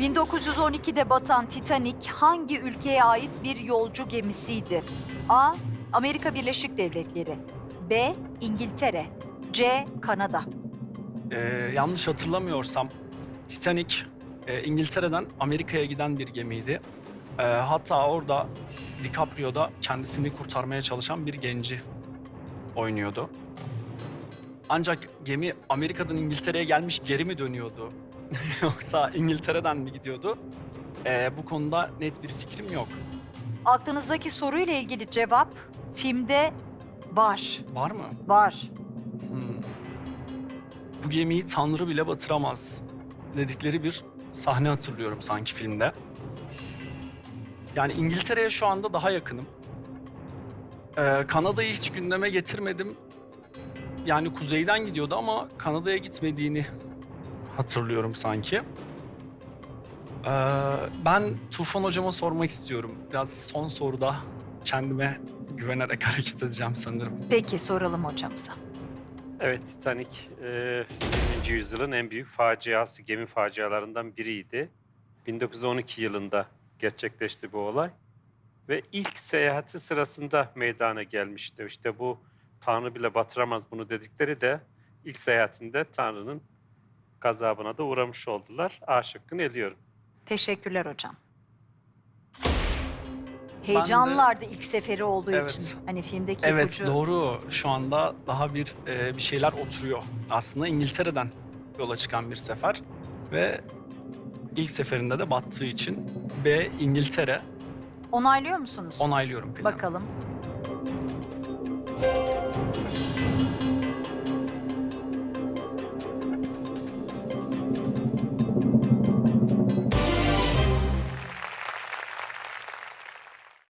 1912'de batan Titanic hangi ülkeye ait bir yolcu gemisiydi? A. Amerika Birleşik Devletleri B. İngiltere C. Kanada Ee, yanlış hatırlamıyorsam Titanic e, İngiltere'den Amerika'ya giden bir gemiydi. Ee, hatta orada DiCaprio da kendisini kurtarmaya çalışan bir genci oynuyordu. Ancak gemi Amerika'dan İngiltere'ye gelmiş geri mi dönüyordu? Yoksa İngiltere'den mi gidiyordu? Ee, bu konuda net bir fikrim yok. Aklınızdaki soruyla ilgili cevap filmde var. Var mı? Var. Hmm. Bu gemiyi Tanrı bile batıramaz dedikleri bir sahne hatırlıyorum sanki filmde. Yani İngiltere'ye şu anda daha yakınım. Ee, Kanada'yı hiç gündeme getirmedim. Yani kuzeyden gidiyordu ama Kanada'ya gitmediğini hatırlıyorum sanki. Ee, ben Tufan hocama sormak istiyorum. Biraz son soruda kendime güvenerek hareket edeceğim sanırım. Peki soralım hocamıza. Evet, Titanic e, 20. yüzyılın en büyük faciası, gemi facialarından biriydi. 1912 yılında gerçekleşti bu olay. Ve ilk seyahati sırasında meydana gelmişti. İşte bu Tanrı bile batıramaz bunu dedikleri de ilk seyahatinde Tanrı'nın gazabına da uğramış oldular. A şıkkını eliyorum. Teşekkürler hocam. Heyecanlılardı ilk seferi olduğu Evet. için. Hani filmdeki Evet ipucu. doğru. Şu anda daha bir e, bir şeyler oturuyor. Aslında İngiltere'den yola çıkan bir sefer ve ilk seferinde de battığı için B İngiltere Onaylıyor musunuz? onaylıyorum planı. Bakalım.